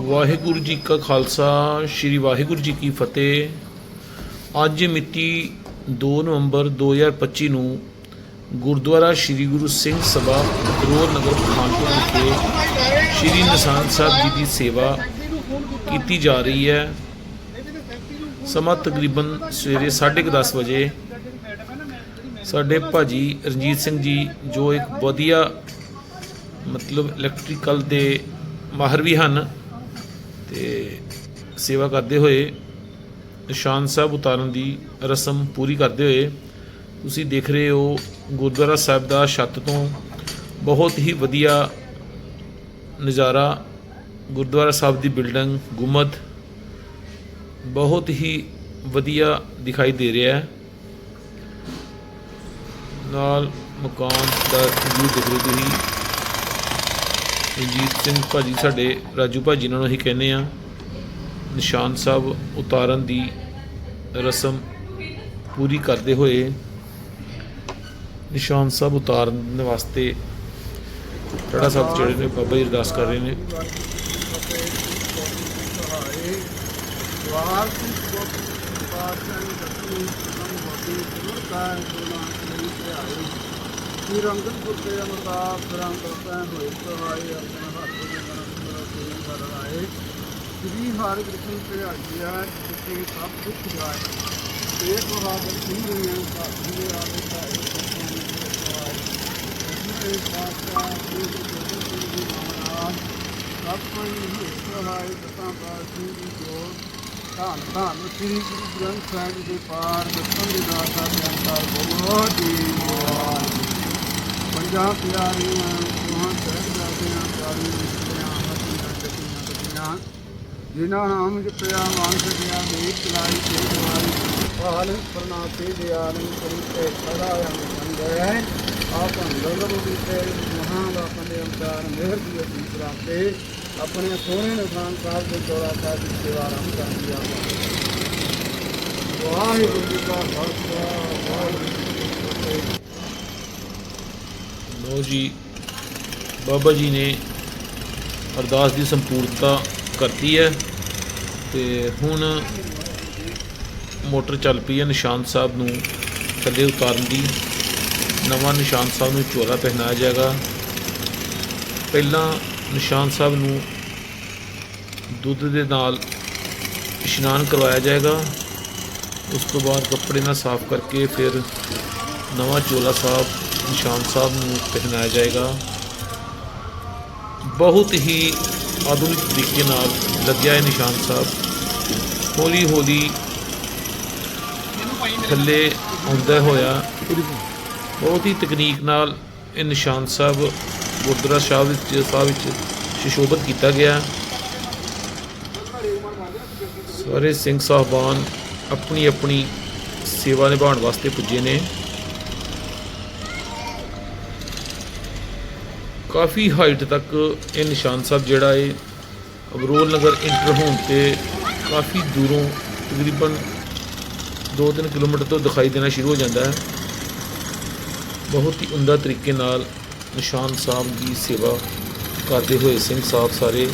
ਵਾਹਿਗੁਰੂ ਜੀ ਕਾ ਖਾਲਸਾ, ਸ੍ਰੀ ਵਾਹਿਗੁਰੂ ਜੀ ਕੀ ਫਤਿਹ। ਅੱਜ ਮਿਤੀ 2 ਨਵੰਬਰ 2025 ਨੂੰ ਗੁਰਦੁਆਰਾ ਸ੍ਰੀ ਗੁਰੂ ਸਿੰਘ ਸਭਾ ਰੋਡ ਨਗਰ ਪਠਾਨਕੋਟ ਵਿਖੇ ਸ੍ਰੀ ਨਿਸ਼ਾਨ ਸਾਹਿਬ ਜੀ ਦੀ ਸੇਵਾ ਕੀਤੀ ਜਾ ਰਹੀ ਹੈ। ਸਮਾਂ ਤਕਰੀਬਨ ਸਵੇਰੇ 10:30 ਵਜੇ ਸਾਡੇ ਭਾਜੀ ਰਣਜੀਤ ਸਿੰਘ ਜੀ, ਜੋ ਇੱਕ ਵਧੀਆ ਮਤਲਬ ਇਲੈਕਟ੍ਰੀਕਲ ਦੇ ਮਾਹਰ ਵੀ ਹਨ ਤੇ ਸੇਵਾ ਕਰਦੇ ਹੋਏ ਨਿਸ਼ਾਨ ਸਾਹਿਬ ਉਤਾਰਨ ਦੀ ਰਸਮ ਪੂਰੀ ਕਰਦੇ ਹੋਏ ਤੁਸੀਂ ਦੇਖ ਰਹੇ ਹੋ ਗੁਰਦੁਆਰਾ ਸਾਹਿਬ ਦਾ ਛੱਤ ਤੋਂ ਬਹੁਤ ਹੀ ਵਧੀਆ ਨਜ਼ਾਰਾ ਗੁਰਦੁਆਰਾ ਸਾਹਿਬ ਦੀ ਬਿਲਡਿੰਗ, ਗੁੰਮਦ ਬਹੁਤ ਹੀ ਵਧੀਆ ਦਿਖਾਈ ਦੇ ਰਿਹਾ ਹੈ। ਨਾਲ ਮਕਾਨ ਦਾ ਵਿਊ ਦੇਖ ਰਹੇ ਹੋ ਰਣਜੀਤ ਸਿੰਘ ਭਾਜੀ ਸਾਡੇ ਰਾਜੂ ਭਾਜੀ ਨਾਲ ਅਸੀਂ ਕਹਿੰਦੇ ਆ ਨਿਸ਼ਾਨ ਸਾਹਿਬ ਉਤਾਰਨ ਦੀ ਰਸਮ ਪੂਰੀ ਕਰਦੇ ਹੋਏ ਨਿਸ਼ਾਨ ਸਾਹਿਬ ਉਤਾਰਨ ਵਾਸਤੇ ਟੜਾ ਸਾਹਿਬ ਜਿਹੜੇ ਨੇ ਬਾਬਾ ਜੀ ਅਰਦਾਸ ਕਰ ਰਹੇ ਨੇ। ਵਾਰ ਸ਼੍ਰੀ ਕੋਟ ਪਾਤਨ ਅਮਰਦਾਸ ਰੰਗ ਹੋਏ ਸਹਾਈ ਆਪਣੇ ਹੱਥ ਦੇ ਨਰਮ ਕਰੋ ਤੇਰੀ ਕਰ ਆਏ। ਸ੍ਰੀ ਹਰਿ ਕ੍ਰਿਸ਼ਨ ਧਿਆਈਆ ਜਿੱਥੇ ਸਭ ਦੁੱਖ ਜਾਏ। ਏਕ ਬਹਾਦਰ ਸਿੰਘ ਨੇ ਸਾਥੀ ਦੇ ਆਵੇ ਧਾਰੇ ਸਤਿਆਂ ਦੇ ਪਾਤਸ਼ਾਹ, ਸ੍ਰੀ ਗੁਰੂ ਗੋਬਿੰਦ ਸਿੰਘ ਜੀ ਮਹਾਰਾਜ, ਸਭ ਕੋਈ ਹੀ ਸਹਾਈ ਦਸਾਂ ਪਾਤਸ਼ਾਹ ਦੀ ਜੋਤ ਧੰਨ ਧੰਨ ਸ੍ਰੀ ਗੁਰੂ ਗ੍ਰੰਥ ਸਾਹਿਬ ਦੇ ਪਾਰ ਦਸਮ ਦੇ ਦਾਤਾ ਪਿਆਰ ਬੋਲੋ, ਜੀ ਮਹਾਰਾਜ ਪੰਜਾਂ ਪਿਆਰੀਆਂ ਸੁਹਾਂ ਸਹਿਬ ਦਾਤਿਆਂ ਪਿਆਰੀਆਂ ਇਸਤਰੀਆਂ ਹੱਥੀਆਂ ਚੱਕੀਆਂ ਚੱਕੀਆਂ ਜਿਨ੍ਹਾਂ ਨਾਮ ਜਪਿਆ, ਮਨ ਸਕਿਆ ਮੇਰ ਚਲਾਈ ਤੇ ਦੁਆਰੀ ਪਾਲ ਪ੍ਰਣਾਤੇ ਦਿਆਲਨ ਕਰੀ ਤੇ ਸਦਾ ਅੰਗ ਸੰਗੈ ਆਪਨ ਲਗਨ ਦੀ ਤੇ ਮਹਾਂ ਦਾ ਪੰਦੇ ਅੰਕਾਰ ਮਿਹਰ ਦੀ ਅਤੀ ਪ੍ਰਾਪਤੇ ਆਪਣੇ ਸੋਹਣੇ ਨਿਸ਼ਾਨ ਸਾਹਿਬ ਦੇ ਚੋਲਾ ਸਾਹਿਬ ਦੀ ਸੇਵਾ ਆਰੰਭ ਕਰ ਦਿਆ ਵਾਹਿਗੁਰੂ ਜੀ ਕਾ ਖਾਲਸਾ, ਵਾਹਿਗੁਰੂ ਜੀ ਕੀ ਫਤਿਹ ਲੋ ਜੀ, ਬਾਬਾ ਜੀ ਨੇ ਅਰਦਾਸ ਦੀ ਸੰਪੂਰਨਤਾ ਕਰਤੀ ਹੈ ਤੇ ਹੁਣ ਮੋਟਰ ਚੱਲ ਪਈ ਹੈ ਨਿਸ਼ਾਨ ਸਾਹਿਬ ਨੂੰ ਥੱਲੇ ਉਤਾਰਨ ਦੀ। ਨਵਾਂ ਨਿਸ਼ਾਨ ਸਾਹਿਬ ਨੂੰ ਚੋਲਾ ਪਹਿਨਾਇਆ ਜਾਏਗਾ। ਪਹਿਲਾਂ ਨਿਸ਼ਾਨ ਸਾਹਿਬ ਨੂੰ ਦੁੱਧ ਦੇ ਨਾਲ ਇਸ਼ਨਾਨ ਕਰਵਾਇਆ ਜਾਏਗਾ। ਉਸ ਤੋਂ ਬਾਅਦ ਕੱਪੜੇ ਨਾਲ ਸਾਫ਼ ਕਰਕੇ ਫਿਰ ਨਵਾਂ ਚੋਲਾ ਸਾਹਿਬ ਨਿਸ਼ਾਨ ਸਾਹਿਬ ਨੂੰ ਪਹਿਨਾਇਆ ਜਾਏਗਾ। ਬਹੁਤ ਹੀ ਆਧੁਨਿਕ ਤਰੀਕੇ ਨਾਲ ਲੱਗਿਆ ਹੈ ਨਿਸ਼ਾਨ ਸਾਹਿਬ। ਹੌਲੀ ਹੌਲੀ ਥੱਲੇ ਆਉਂਦਾ ਹੋਇਆ ਬਹੁਤ ਹੀ ਤਕਨੀਕ ਨਾਲ ਇਹ ਨਿਸ਼ਾਨ ਸਾਹਿਬ ਗੁਰਦੁਆਰਾ ਸਾਹਿਬ ਵਿੱਚ ਸਾਹਿਬ ਵਿੱਚ ਸੁਸ਼ੋਭਿਤ ਕੀਤਾ ਗਿਆ। ਸਾਰੇ ਸਿੰਘ ਸਾਹਿਬਾਨ ਆਪਣੀ ਆਪਣੀ ਸੇਵਾ ਨਿਭਾਉਣ ਵਾਸਤੇ ਪੁੱਜੇ ਨੇ। ਕਾਫੀ ਹਾਈਟ ਤੱਕ ਇਹ ਨਿਸ਼ਾਨ ਸਾਹਿਬ ਜਿਹੜਾ ਹੈ ਅਬਰੋਲ ਨਗਰ ਇੰਟਰ ਹੋਣ ਤੇ ਕਾਫੀ ਦੂਰੋਂ ਤਕਰੀਬਨ 2-3 ਕਿਲੋਮੀਟਰ ਤੋਂ ਦਿਖਾਈ ਦੇਣਾ ਸ਼ੁਰੂ ਹੋ ਜਾਂਦਾ ਹੈ। ਬਹੁਤ ਹੀ ਉਮਦਾ ਤਰੀਕੇ ਨਾਲ ਨਿਸ਼ਾਨ ਸਾਹਿਬ ਦੀ ਸੇਵਾ ਕਰਦੇ ਹੋਏ ਸਿੰਘ ਸਾਹਿਬ ਸਾਰੇ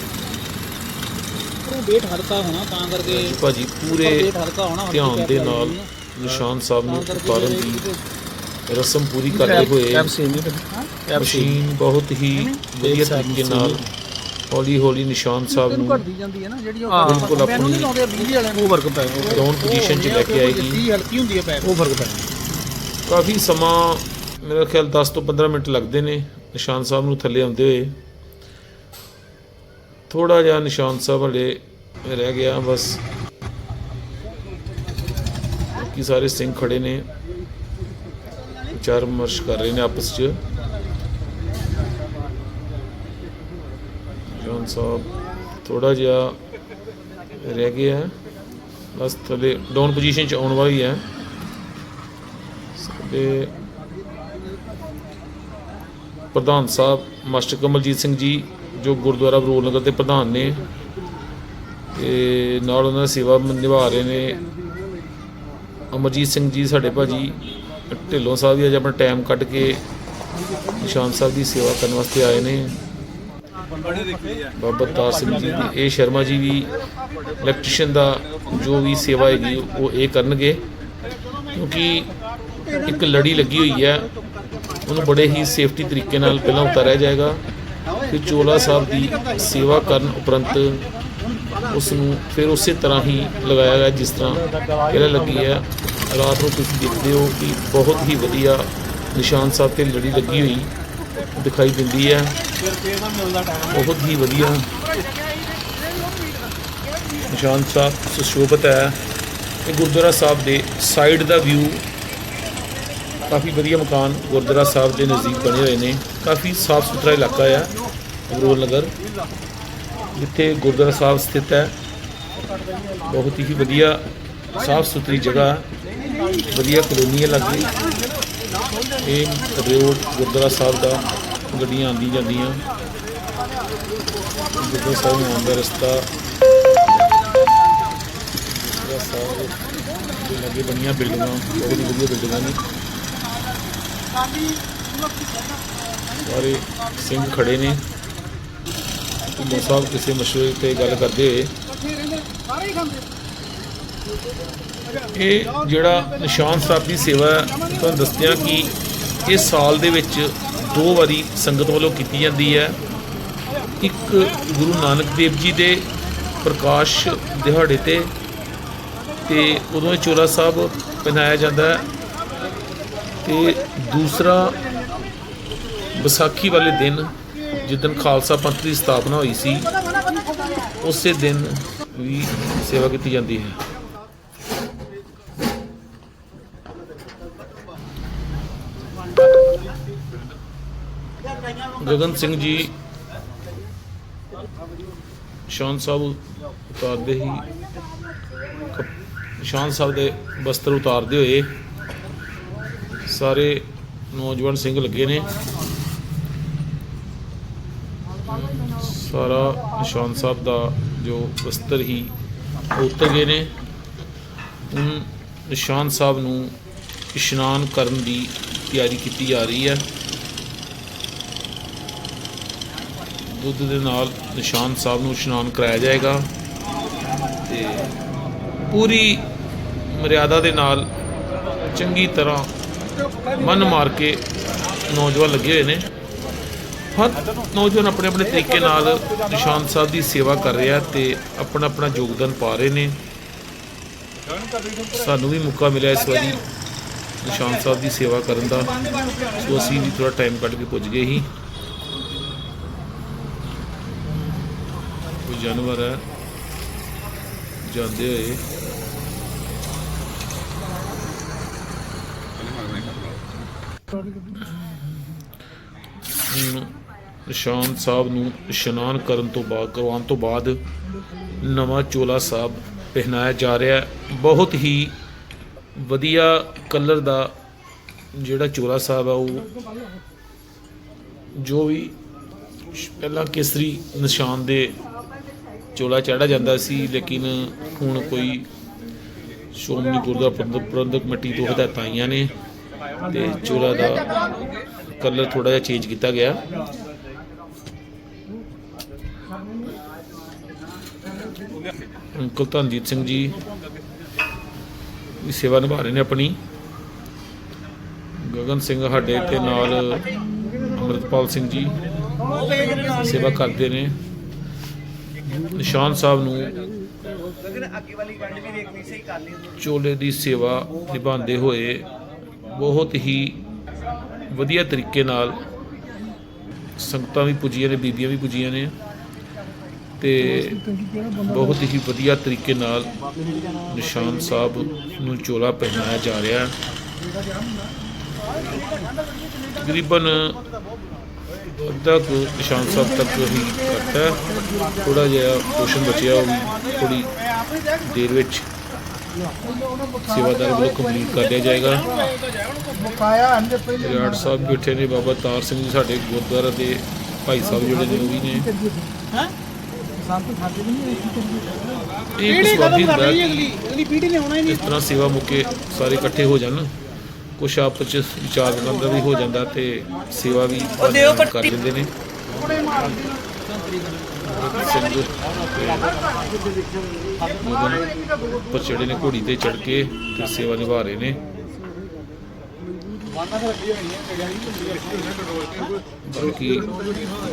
ਉਹ weight ਹਲਕਾ ਹੋਣਾ ਤਾਂ ਕਰਕੇ ਭਾਜੀ ਪੂਰੇ ਧਿਆਨ ਦੇ ਨਾਲ ਨਿਸ਼ਾਨ ਸਾਹਿਬ ਨੂੰ ਉਤਾਰਨ ਦੀ ਰਸਮ ਪੂਰੀ ਕਰਦੇ ਹੋਏ ਮਸ਼ੀਨ ਬਹੁਤ ਹੀ ਵਧੀਆ ਤਰੀਕੇ ਨਾਲ ਹੌਲੀ ਹੌਲੀ ਨਿਸ਼ਾਨ ਸਾਹਿਬ ਨੂੰ ਘਟਦੀ ਜਾਂਦੀ ਹੈ ਨਾ ਜਿਹੜੀ ਉਹ ਮੈਨੂੰ ਨਹੀਂ ਲਾਉਂਦੇ ਬਿਜਲੀ ਵਾਲਿਆਂ ਨੂੰ। ਉਹ ਫ਼ਰਕ ਪੈ ਡਾਊਨ ਪੋਜੀਸ਼ਨ 'ਚ ਲੈ ਕੇ ਆਏਗੀ। ਜੀ ਹਲਕੀ ਹੁੰਦੀ ਹੈ ਪੈਰ। ਉਹ ਫ਼ਰਕ ਪੈ ਕਾਫੀ ਸਮਾਂ ਮੇਰਾ ਖਿਆਲ 10 ਤੋਂ 15 ਮਿੰਟ ਲੱਗਦੇ ਨੇ ਨਿਸ਼ਾਨ ਸਾਹਿਬ ਨੂੰ ਥੱਲੇ ਆਉਂਦੇ ਹੋਏ। ਥੋੜਾ ਜਿਹਾ ਨਿਸ਼ਾਨ ਸਾਹਿਬ ਹਲੇ ਰਹਿ ਗਿਆ ਬਸ। ਕੀ ਸਾਰੇ ਸਿੰਘ ਖੜੇ ਨੇ। ਵਿਚਾਰ ਵਿਮਰਸ਼ ਕਰ ਰਹੇ ਨੇ ਆਪਸ 'ਚ। ਨਿਸ਼ਾਨ ਸਾਹਿਬ ਥੋੜਾ ਜਿਹਾ ਰਹਿ ਗਿਆ ਬਸ ਥੱਲੇ ਡਾਊਨ ਪੋਜੀਸ਼ਨ 'ਚ ਆਉਣ ਵਾਲੀ ਹੈ ਸਾਡੇ ਪ੍ਰਧਾਨ ਸਾਹਿਬ, ਮਾਸਟਰ ਕਮਲਜੀਤ ਸਿੰਘ ਜੀ, ਜੋ ਗੁਰਦੁਆਰਾ ਬਰੋਲ ਨਗਰ ਦੇ ਪ੍ਰਧਾਨ ਨੇ, ਤੇ ਨਾਲ ਉਹਨਾਂ ਦੀ ਸੇਵਾ ਨਿਭਾ ਰਹੇ ਨੇ। ਅਮਰਜੀਤ ਸਿੰਘ ਜੀ, ਸਾਡੇ ਭਾਜੀ ਢਿੱਲੋਂ ਸਾਹਿਬ ਵੀ ਅੱਜ ਆਪਣਾ ਟਾਈਮ ਕੱਢ ਕੇ ਨਿਸ਼ਾਨ ਸਾਹਿਬ ਦੀ ਸੇਵਾ ਕਰਨ ਵਾਸਤੇ ਆਏ ਨੇ। ਬਾਬਾ ਅਵਤਾਰ ਸਿੰਘ ਜੀ ਦੀ, ਇਹ ਸ਼ਰਮਾ ਜੀ ਵੀ ਇਲੈਕਟ੍ਰੀਸ਼ੀਅਨ ਦਾ ਜੋ ਵੀ ਸੇਵਾ ਹੈਗੀ, ਉਹ ਇਹ ਕਰਨਗੇ। ਕਿਉਂਕਿ ਇੱਕ ਲੜੀ ਲੱਗੀ ਹੋਈ ਹੈ, ਉਹਨੂੰ ਬੜੇ ਹੀ ਸੇਫਟੀ ਤਰੀਕੇ ਨਾਲ ਪਹਿਲਾਂ ਉਤਾਰਿਆ ਜਾਏਗਾ। ਫਿਰ ਚੋਲਾ ਸਾਹਿਬ ਦੀ ਸੇਵਾ ਕਰਨ ਉਪਰੰਤ ਉਸ ਨੂੰ ਫਿਰ ਉਸੇ ਤਰ੍ਹਾਂ ਹੀ ਲਗਾਇਆ ਗਿਆ, ਜਿਸ ਤਰ੍ਹਾਂ ਪਹਿਲਾਂ ਲੱਗੀ ਹੈ। ਰਾਤ ਨੂੰ ਤੁਸੀਂ ਦੇਖਦੇ ਹੋ ਕਿ ਬਹੁਤ ਹੀ ਵਧੀਆ ਨਿਸ਼ਾਨ ਸਾਹਿਬ ਤੇ ਲੜੀ ਲੱਗੀ ਹੋਈ ਦਿਖਾਈ ਦਿੰਦੀ ਹੈ। ਬਹੁਤ ਹੀ ਵਧੀਆ ਨਿਸ਼ਾਨ ਸਾਹਿਬ ਸੁਸ਼ੋਭਿਤ ਹੈ ਇਹ ਗੁਰਦੁਆਰਾ ਸਾਹਿਬ ਦੇ ਸਾਈਡ ਦਾ ਵਿਊ ਕਾਫੀ ਵਧੀਆ ਮਕਾਨ ਗੁਰਦੁਆਰਾ ਸਾਹਿਬ ਦੇ ਨਜ਼ਦੀਕ ਬਣੇ ਹੋਏ ਨੇ। ਕਾਫੀ ਸਾਫ਼ ਸੁਥਰਾ ਇਲਾਕਾ ਹੈ ਅਬਰੋਲ ਨਗਰ, ਜਿੱਥੇ ਗੁਰਦੁਆਰਾ ਸਾਹਿਬ ਸਥਿਤ ਹੈ। ਬਹੁਤ ਹੀ ਵਧੀਆ ਸਾਫ਼ ਸੁਥਰੀ ਜਗ੍ਹਾ ਵਧੀਆ ਕਲੋਨੀ ਹੈ ਲੱਗੀ ਇਹ ਰੋਡ ਗੁਰਦੁਆਰਾ ਸਾਹਿਬ ਦਾ ਗੱਡੀਆਂ ਆਉਂਦੀ ਜਾਂਦੀਆਂ। ਗੁਰਦੁਆਰਾ ਸਾਹਿਬ ਨੂੰ ਆਉਣ ਰਸਤਾ ਗੁਰਦੁਆਰਾ ਸਾਹਿਬ ਦੇ ਲਾਗੇ ਬਣੀਆਂ ਬਿਲਡਿੰਗਾਂ, ਬਹੁਤ ਹੀ ਵਧੀਆ ਬਿਲਡਿੰਗਾਂ ਨੇ। ਸਾਰੇ ਸਿੰਘ ਖੜੇ ਨੇ। ਘੁੰਮਣ ਸਾਹਿਬ ਕਿਸੇ ਮਸ਼ਹੂਰ ਤੇ ਗੱਲ ਕਰਦੇ ਹੋਏ। ਇਹ ਜਿਹੜਾ ਨਿਸ਼ਾਨ ਸਾਹਿਬ ਦੀ ਸੇਵਾ ਹੈ, ਤੁਹਾਨੂੰ ਦੱਸਦਿਆਂ ਕਿ ਇਹ ਸਾਲ ਦੇ ਵਿੱਚ ਦੋ ਵਾਰੀ ਸੰਗਤ ਵੱਲੋਂ ਕੀਤੀ ਜਾਂਦੀ ਹੈ। ਇੱਕ ਗੁਰੂ ਨਾਨਕ ਦੇਵ ਜੀ ਦੇ ਪ੍ਰਕਾਸ਼ ਦਿਹਾੜੇ ਤੇ ਤੇ ਉਦੋਂ ਇਹ ਚੋਲਾ ਸਾਹਿਬ ਪਹਿਨਾਇਆ ਜਾਂਦਾ ਹੈ ਤੇ ਦੂਸਰਾ ਵਿਸਾਖੀ ਵਾਲੇ ਦਿਨ ਜਿੱਦਨ ਖਾਲਸਾ ਪੰਥ ਦੀ ਸਥਾਪਨਾ ਹੋਈ ਸੀ ਉਸੇ ਦਿਨ ਵੀ ਸੇਵਾ ਕੀਤੀ ਜਾਂਦੀ ਹੈ। ਗਗਨ ਸਿੰਘ ਜੀ, ਸ਼ਾਨ ਸਾਹਿਬ ਉਤਾਰਦੇ ਹੀ ਕੱਪ- ਸ਼ਾਨ ਸਾਹਿਬ ਦੇ ਬਸਤਰ ਉਤਾਰਦੇ ਹੋਏ ਸਾਰੇ ਨੌਜਵਾਨ ਸਿੰਘ ਲੱਗੇ ਨੇ। ਸਾਰਾ ਨਿਸ਼ਾਨ ਸਾਹਿਬ ਦਾ ਜੋ ਬਸਤਰ ਹੀ ਉਤਰ ਗਏ ਨੇ। ਹੁਣ ਨਿਸ਼ਾਨ ਸਾਹਿਬ ਨੂੰ ਇਸ਼ਨਾਨ ਕਰਨ ਦੀ ਤਿਆਰੀ ਕੀਤੀ ਜਾ ਰਹੀ ਹੈ। ਦੁੱਧ ਦੇ ਨਾਲ ਨਿਸ਼ਾਨ ਸਾਹਿਬ ਨੂੰ ਇਸ਼ਨਾਨ ਕਰਾਇਆ ਜਾਏਗਾ ਤੇ ਪੂਰੀ ਮਰਿਆਦਾ ਦੇ ਨਾਲ ਚੰਗੀ ਤਰ੍ਹਾਂ ਮਨ ਮਾਰ ਕੇ ਨੌਜਵਾਨ ਲੱਗੇ ਹੋਏ ਨੇ। ਹਰ ਨੌਜਵਾਨ ਆਪਣੇ ਆਪਣੇ ਤਰੀਕੇ ਨਾਲ ਨਿਸ਼ਾਨ ਸਾਹਿਬ ਦੀ ਸੇਵਾ ਕਰ ਰਿਹਾ ਤੇ ਆਪਣਾ ਆਪਣਾ ਯੋਗਦਾਨ ਪਾ ਰਹੇ ਨੇ। ਸਾਨੂੰ ਵੀ ਮੌਕਾ ਮਿਲਿਆ ਇਸ ਵਾਰੀ ਨਿਸ਼ਾਨ ਸਾਹਿਬ ਦੀ ਸੇਵਾ ਕਰਨ ਦਾ। ਸੋ ਅਸੀਂ ਵੀ ਥੋੜਾ ਟਾਈਮ ਕੱਢ ਕੇ ਪੁੱਜ ਗਏ ਸੀ। ਜਾਨਵਰ ਹੈ। ਜਾਂਦੇ ਹੋਏ। ਹੁਣ ਨਿਸ਼ਾਨ ਸਾਹਿਬ ਨੂੰ ਇਸ਼ਨਾਨ ਕਰਨ ਤੋਂ ਬਾਅਦ, ਕਰਵਾਉਣ ਤੋਂ ਬਾਅਦ ਨਵਾਂ ਚੋਲਾ ਸਾਹਿਬ ਪਹਿਨਾਇਆ ਜਾ ਰਿਹਾ ਹੈ। ਬਹੁਤ ਹੀ ਵਧੀਆ ਕਲਰ ਦਾ ਜਿਹੜਾ ਚੋਲਾ ਸਾਹਿਬ ਆ, ਉਹ ਜੋ ਵੀ ਪਹਿਲਾਂ ਕੇਸਰੀ ਨਿਸ਼ਾਨ ਦੇ ਚੋਲਾ ਚੜਾ ਜਾਂਦਾ ਸੀ, ਲੇਕਿਨ ਹੁਣ ਕੋਈ ਸ਼੍ਰੋਮਣੀ ਗੁਰਦੁਆਰਾ ਪ੍ਰਬੰਧਕ ਕਮੇਟੀ ਤੋਂ ਹਦਾਇਤਾਂ ਆਈਆਂ ਨੇ ਤੇ ਚੋਲਾ ਦਾ ਕਲਰ ਥੋੜਾ ਜਿਹਾ ਚੇਂਜ ਕੀਤਾ ਗਿਆ। ਅੰਕਲ ਧਨਜੀਤ ਸਿੰਘ ਜੀ ਵੀ ਸੇਵਾ ਨਿਭਾ ਰਹੇ ਨੇ ਆਪਣੀ। ਗਗਨ ਸਿੰਘ ਸਾਡੇ ਤੇ ਨਾਲ ਅਮਰਿਤਪਾਲ ਸਿੰਘ ਜੀ ਸੇਵਾ ਕਰਦੇ ਨੇ। ਨਿਸ਼ਾਨ ਸਾਹਿਬ ਨੂੰ ਚੋਲੇ ਦੀ ਸੇਵਾ ਨਿਭਾਉਂਦੇ ਹੋਏ ਬਹੁਤ ਹੀ ਵਧੀਆ ਤਰੀਕੇ ਨਾਲ ਸੰਗਤਾਂ ਵੀ ਪੁੱਜੀਆਂ ਨੇ, ਬੀਬੀਆਂ ਵੀ ਪੁੱਜੀਆਂ ਨੇ ਤੇ ਬਹੁਤ ਹੀ ਵਧੀਆ ਤਰੀਕੇ ਨਾਲ ਨਿਸ਼ਾਨ ਸਾਹਿਬ ਨੂੰ ਚੋਲਾ ਪਹਿਨਾਇਆ ਜਾ ਰਿਹਾ ਹੈ। ਤਕਰੀਬਨ ਅੱਧਾ ਕੁ ਨਿਸ਼ਾਨ ਸਾਹਿਬ ਤੱਕ ਹੀ ਕਰਤਾ ਥੋੜਾ ਜਿਹਾ ਪੋਸ਼ਨ ਬਚਿਆ ਉਹ ਥੋੜੀ ਦੇਰ ਵਿੱਚ ਸੇਵਾਦਾਰ ਵੱਲੋਂ ਕੰਪਲੀਟ ਕਰ ਲਿਆ ਜਾਏਗਾ। ਬਕਾਇਆ ਅੰਦੇ ਪਹਿਲੇ ਰਿਆੜ ਸਾਹਿਬ ਬੈਠੇ ਨੇ ਬਾਬਾ ਤਾਰ ਸਿੰਘ ਜੀ ਸਾਡੇ ਗੁਰਦੁਆਰਾ ਦੇ ਭਾਈ ਸਾਹਿਬ ਜਿਹੜੇ ਨੇ ਉਹ ਵੀ ਨੇ। ਹੈ ਸੰਤ ਖਾਦੇ ਨਹੀਂ ਇਹ ਇੱਕ ਸਵਾਦੀ ਹੁੰਦਾ ਕਿ ਅਗਲੀ ਅਗਲੀ ਪੀੜ੍ਹੀ ਨੇ ਆਉਣਾ ਹੀ ਨਹੀਂ। ਇਸ ਤਰ੍ਹਾਂ ਸੇਵਾ ਮੁਕੇ ਸਾਰੇ ਇਕੱਠੇ ਹੋ ਜਾਣ। ਕੁਛ ਆਪਸ ਚ ਵਿਚਾਰ ਵਟਾਂਦਰਾ ਵੀ ਹੋ ਜਾਂਦਾ ਤੇ ਸੇਵਾ ਵੀ ਕਰ ਲੈਂਦੇ ਨੇ। ਸਿੰਘ ਨੇ ਘੋੜੀ ਤੇ ਚੜ ਕੇ ਤੇ ਸੇਵਾ ਨਿਭਾ ਰਹੇ ਨੇ। ਬਾਕੀ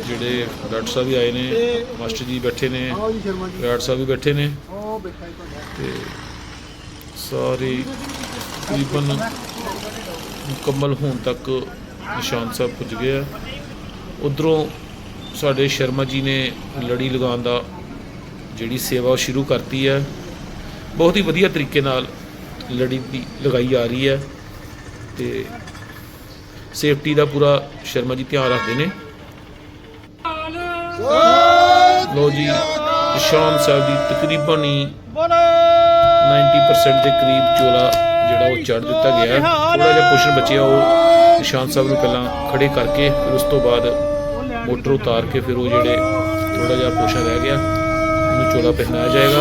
ਜਿਹੜੇ ਡਾਕਟਰ ਸਾਹਿਬ ਵੀ ਆਏ ਨੇ ਮਾਸਟਰ ਜੀ ਬੈਠੇ ਨੇ ਡਾਕਟਰ ਸਾਹਿਬ ਵੀ ਬੈਠੇ ਨੇ। ਤੇ ਸਾਰੇ ਤਕਰੀਬਨ ਮੁਕੰਮਲ ਹੋਣ ਤੱਕ ਨਿਸ਼ਾਨ ਸਾਹਿਬ ਪੁੱਜ ਗਏ ਆ। ਉਧਰੋਂ ਸਾਡੇ ਸ਼ਰਮਾ ਜੀ ਨੇ ਲੜੀ ਲਗਾਉਣ ਦਾ ਜਿਹੜੀ ਸੇਵਾ ਉਹ ਸ਼ੁਰੂ ਕਰਤੀ ਹੈ ਬਹੁਤ ਹੀ ਵਧੀਆ ਤਰੀਕੇ ਨਾਲ ਲੜੀ ਦੀ ਲਗਾਈ ਜਾ ਰਹੀ ਹੈ ਤੇ ਸੇਫਟੀ ਦਾ ਪੂਰਾ ਸ਼ਰਮਾ ਜੀ ਧਿਆਨ ਰੱਖਦੇ ਨੇ। ਲੋ ਜੀ ਨਿਸ਼ਾਨ ਸਾਹਿਬ ਦੀ ਤਕਰੀਬਨ ਹੀ 90% ਦੇ ਕਰੀਬ ਚੋਲਾ ਜਿਹੜਾ ਉਹ ਚੜ ਦਿੱਤਾ ਗਿਆ। ਥੋੜਾ ਜਿਹਾ ਪੁਸ਼ਨ ਬਚਿਆ, ਉਹ ਨਿਸ਼ਾਨ ਸਾਹਿਬ ਨੂੰ ਪਹਿਲਾਂ ਖੜੇ ਕਰਕੇ ਫਿਰ ਉਸ ਤੋਂ ਬਾਅਦ ਮੋਟਰ ਉਤਾਰ ਕੇ ਫਿਰ ਉਹ ਜਿਹੜੇ ਥੋੜਾ ਜਿਹਾ ਪੁਸ਼ਨ ਰਹਿ ਗਿਆ, ਉਹਨੂੰ ਚੋਲਾ ਪਹਿਨਾਇਆ ਜਾਏਗਾ।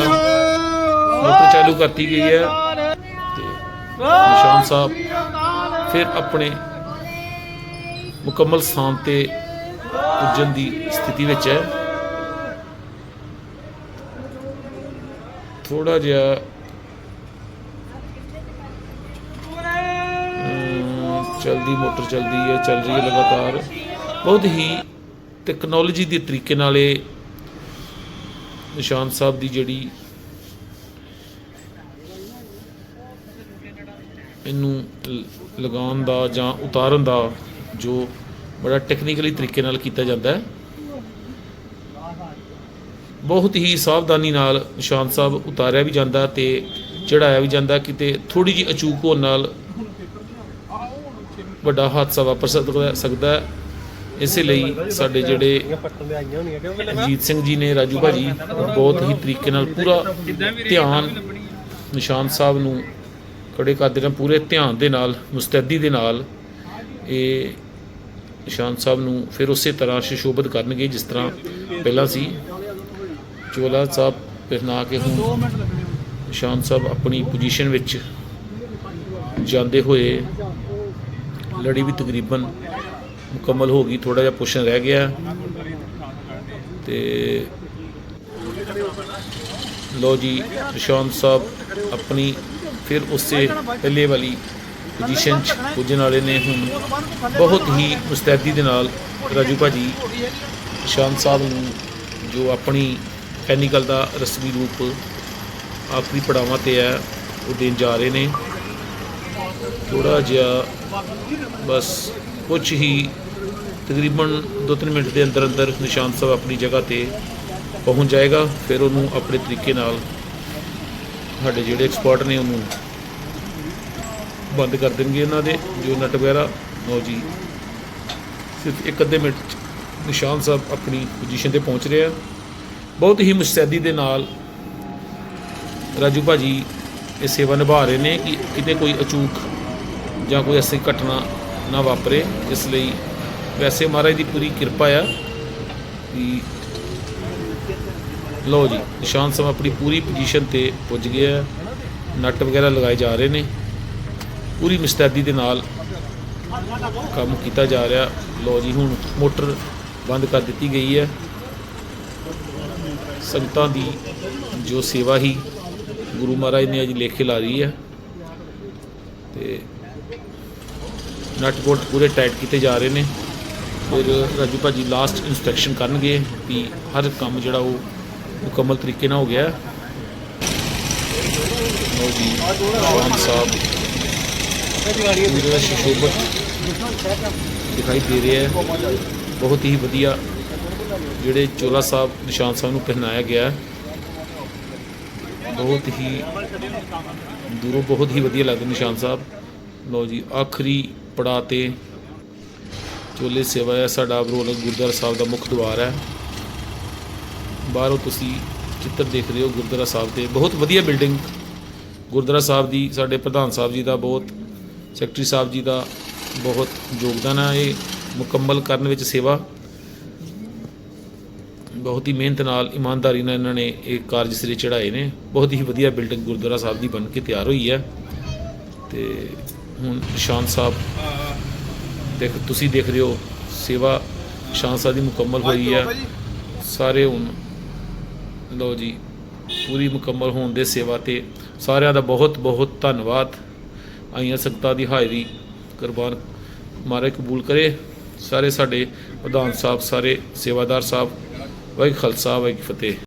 ਮੋਟਰ ਚਾਲੂ ਕਰਤੀ ਗਈ ਹੈ ਤੇ ਨਿਸ਼ਾਨ ਸਾਹਿਬ ਫਿਰ ਆਪਣੇ ਮੁਕੰਮਲ ਸਥਾਨ ਤੇ ਪੁੱਜਣ ਦੀ ਸਥਿਤੀ ਵਿੱਚ ਹੈ। ਥੋੜਾ ਜਿਹਾ ਚੱਲਦੀ, ਮੋਟਰ ਚੱਲਦੀ ਹੈ, ਚੱਲ ਰਹੀ ਹੈ ਲਗਾਤਾਰ। ਬਹੁਤ ਹੀ ਟੈਕਨੋਲੋਜੀ ਦੇ ਤਰੀਕੇ ਨਾਲ ਇਹ ਨਿਸ਼ਾਨ ਸਾਹਿਬ ਦੀ ਜਿਹੜੀ ਇਹਨੂੰ ਲਗਾਉਣ ਦਾ ਜਾਂ ਉਤਾਰਨ ਦਾ ਜੋ ਬੜਾ ਟੈਕਨੀਕਲੀ ਤਰੀਕੇ ਨਾਲ ਕੀਤਾ ਜਾਂਦਾ ਹੈ। ਬਹੁਤ ਹੀ ਸਾਵਧਾਨੀ ਨਾਲ ਨਿਸ਼ਾਨ ਸਾਹਿਬ ਉਤਾਰਿਆ ਵੀ ਜਾਂਦਾ ਤੇ ਚੜਾਇਆ ਵੀ ਜਾਂਦਾ, ਕਿਤੇ ਥੋੜੀ ਜਿਹੀ ਅਚੂਕ ਹੋਣ ਨਾਲ ਵੱਡਾ ਹਾਦਸਾ ਵਾਪਰ ਸਕਦਾ ਸਕਦਾ ਇਸੇ ਲਈ ਸਾਡੇ ਜਿਹੜੇ ਅਜੀਤ ਸਿੰਘ ਜੀ ਨੇ, ਰਾਜੂ ਭਾਜੀ, ਬਹੁਤ ਹੀ ਤਰੀਕੇ ਨਾਲ ਪੂਰਾ ਧਿਆਨ ਨਿਸ਼ਾਨ ਸਾਹਿਬ ਨੂੰ ਖੜੇ ਕਰਦੇ ਨੇ ਪੂਰੇ ਧਿਆਨ ਦੇ ਨਾਲ, ਮੁਸਤੈਦੀ ਦੇ ਨਾਲ ਇਹ ਨਿਸ਼ਾਨ ਸਾਹਿਬ ਨੂੰ ਫਿਰ ਉਸੇ ਤਰ੍ਹਾਂ ਸ਼ਿਸ਼ੋਭਿਤ ਕਰਨਗੇ, ਜਿਸ ਤਰ੍ਹਾਂ ਪਹਿਲਾਂ ਸੀ। ਚੋਲਾ ਸਾਹਿਬ ਪਹਿਨਾ ਕੇ ਹੁਣ ਨਿਸ਼ਾਨ ਸਾਹਿਬ ਆਪਣੀ ਪੋਜੀਸ਼ਨ ਵਿੱਚ ਜਾਂਦੇ ਹੋਏ ਲੜੀ ਵੀ ਤਕਰੀਬਨ ਮੁਕੰਮਲ ਹੋ ਗਈ ਥੋੜਾ ਜਿਹਾ ਪੁਸ਼ਨ ਰਹਿ ਗਿਆ। ਤੇ ਲੋ ਜੀ, ਨਿਸ਼ਾਨ ਸਾਹਿਬ ਆਪਣੀ ਫਿਰ ਉਸੇ ਪਹਿਲੇ ਵਾਲੀ ਪੋਜੀਸ਼ਨ 'ਚ ਪੁੱਜਣ ਵਾਲੇ ਨੇ ਹੁਣ ਬਹੁਤ ਹੀ ਮੁਸਤੈਦੀ ਦੇ ਨਾਲ ਰਾਜੂ ਭਾਜੀ ਨਿਸ਼ਾਨ ਸਾਹਿਬ ਨੂੰ ਜੋ ਆਪਣੀ ਟੈਕਨੀਕਲ ਦਾ ਰਸਮੀ ਰੂਪ ਆਖਰੀ ਪੜਾਵਾਂ ਤੇ ਹੈ, ਉਹ ਦੇਣ ਜਾ ਰਹੇ ਨੇ। ਥੋੜਾ ਜਿਹਾ ਬਸ ਕੁਝ ਹੀ ਤਕਰੀਬਨ 2-3 ਮਿੰਟ ਦੇ ਅੰਦਰ ਅੰਦਰ ਨਿਸ਼ਾਨ ਸਾਹਿਬ ਆਪਣੀ ਜਗ੍ਹਾ ਤੇ ਪਹੁੰਚ ਜਾਏਗਾ, ਫਿਰ ਉਹਨੂੰ ਆਪਣੇ ਤਰੀਕੇ ਨਾਲ ਸਾਡੇ ਜਿਹੜੇ ਐਕਸਪਰਟ ਨੇ ਉਹਨੂੰ ਬੰਦ ਕਰ ਦੇਣਗੇ ਇਹਨਾਂ ਦੇ, ਜੋ ਨਟ ਵਗੈਰਾ। ਲਓ ਜੀ, ਸਿਰਫ ਇੱਕ ਅੱਧੇ ਮਿੰਟ 'ਚ ਨਿਸ਼ਾਨ ਸਾਹਿਬ ਆਪਣੀ ਪੋਜੀਸ਼ਨ ਤੇ ਪਹੁੰਚ ਰਿਹਾ ਬਹੁਤ ਹੀ ਮੁਸਤੈਦੀ ਦੇ ਨਾਲ ਰਾਜੂ ਭਾਜੀ ਇਹ ਸੇਵਾ ਨਿਭਾ ਰਹੇ ਨੇ ਕਿ ਕਿਤੇ ਕੋਈ ਅਚੂਕ ਜਾਂ ਕੋਈ ਐਸੀ ਘਟਨਾ ਨਾ ਵਾਪਰੇ, ਇਸ ਲਈ ਵੈਸੇ ਮਹਾਰਾਜ ਦੀ ਪੂਰੀ ਕਿਰਪਾ ਆ ਕਿ ਲਓ ਜੀ, ਨਿਸ਼ਾਨ ਸਾਹਿਬ ਆਪਣੀ ਪੂਰੀ ਪੋਜੀਸ਼ਨ ਤੇ ਪੁੱਜ ਗਿਆ ਨੱਟ ਵਗੈਰਾ ਲਗਾਏ ਜਾ ਰਹੇ ਨੇ, ਪੂਰੀ ਮੁਸਤੈਦੀ ਦੇ ਨਾਲ ਕੰਮ ਕੀਤਾ ਜਾ ਰਿਹਾ। ਲਓ ਜੀ, ਹੁਣ ਮੋਟਰ ਬੰਦ ਕਰ ਦਿੱਤੀ ਗਈ ਹੈ। ਸੰਗਤਾਂ ਦੀ ਜੋ ਸੇਵਾ ਹੀ ਗੁਰੂ ਮਹਾਰਾਜ ਨੇ ਅੱਜ ਲੇਖੇ ਲਾ ਰਹੀ ਹੈ। ਤੇ ਨਟ ਬੋਲਟ ਪੂਰੇ ਟਾਈਟ ਕੀਤੇ ਜਾ ਰਹੇ ਨੇ। ਫਿਰ ਰਾਜੂ ਭਾਜੀ ਲਾਸਟ ਇਨਸਪੈਕਸ਼ਨ ਕਰਨਗੇ ਵੀ ਹਰ ਕੰਮ ਜਿਹੜਾ ਉਹ ਮੁਕੰਮਲ ਤਰੀਕੇ ਨਾਲ ਹੋ ਗਿਆ। ਹੈ। ਲਓ ਜੀ ਸ਼ਾਨ ਸਾਹਿਬ ਪੂਰੇ ਸ਼ਿਸ਼ੋਭਤ ਦਿਖਾਈ ਦੇ ਰਿਹਾ ਹੈ। ਬਹੁਤ ਹੀ ਵਧੀਆ ਜਿਹੜੇ ਚੋਲਾ ਸਾਹਿਬ ਨਿਸ਼ਾਨ ਸਾਹਿਬ ਨੂੰ ਪਹਿਨਾਇਆ ਗਿਆ ਬਹੁਤ ਹੀ ਦੂਰੋਂ ਬਹੁਤ ਹੀ ਵਧੀਆ ਲੱਗਦਾ ਨਿਸ਼ਾਨ ਸਾਹਿਬ। ਲਓ ਜੀ, ਆਖਰੀ ਪੜਾ ਤੇ ਚੋਲੇ ਸੇਵਾ ਹੈ। ਸਾਡਾ ਬਰੋਲ ਗੁਰਦੁਆਰਾ ਸਾਹਿਬ ਦਾ ਮੁੱਖ ਦੁਆਰ ਹੈ। ਬਾਹਰੋਂ ਤੁਸੀਂ ਚਿੱਤਰ ਦੇਖ ਰਹੇ ਹੋ ਗੁਰਦੁਆਰਾ ਸਾਹਿਬ ਦੇ। ਬਹੁਤ ਵਧੀਆ ਬਿਲਡਿੰਗ। ਗੁਰਦੁਆਰਾ ਸਾਹਿਬ ਦੀ, ਸਾਡੇ ਪ੍ਰਧਾਨ ਸਾਹਿਬ ਜੀ ਦਾ ਬਹੁਤ, ਸੈਕਟਰੀ ਸਾਹਿਬ ਜੀ ਦਾ ਬਹੁਤ ਯੋਗਦਾਨ ਹੈ। ਇਹ ਮੁਕੰਮਲ ਕਰਨ ਵਿੱਚ ਸੇਵਾ। ਬਹੁਤ ਹੀ ਮਿਹਨਤ ਨਾਲ, ਇਮਾਨਦਾਰੀ ਨਾਲ ਇਹਨਾਂ ਨੇ ਇਹ ਕਾਰਜ ਸਿਰੇ ਚੜਾਏ ਨੇ। ਬਹੁਤ ਹੀ ਵਧੀਆ ਬਿਲਡਿੰਗ ਗੁਰਦੁਆਰਾ ਸਾਹਿਬ ਦੀ ਬਣ ਕੇ ਤਿਆਰ ਹੋਈ ਹੈ। ਤੇ ਹੁਣ ਨਿਸ਼ਾਨ ਸਾਹਿਬ ਦੇਖ ਤੁਸੀਂ ਦੇਖ ਰਹੇ ਹੋ ਸੇਵਾ ਨਿਸ਼ਾਨ ਸਾਹਿਬ ਦੀ ਮੁਕੰਮਲ ਹੋਈ ਹੈ। ਸਾਰੇ ਹੁਣ ਲਓ ਜੀ ਪੂਰੀ ਮੁਕੰਮਲ ਹੋਣ ਦੇ ਸੇਵਾ ਤੇ ਸਾਰਿਆਂ ਦਾ ਬਹੁਤ ਬਹੁਤ ਧੰਨਵਾਦ। ਆਈਆਂ ਸੰਗਤਾਂ ਦੀ ਹਾਜ਼ਰੀ ਕੁਰਬਾਨ ਮਾਰੇ ਕਬੂਲ ਕਰੇ। ਸਾਰੇ ਸਾਡੇ ਪ੍ਰਧਾਨ ਸਾਹਿਬ ਸਾਰੇ ਸੇਵਾਦਾਰ ਸਾਹਿਬ ਵਾਹਿਗੁਰੂ ਖਾਲਸਾ ਵਾਹਿਗੁਰੂ ਫਤਿਹ।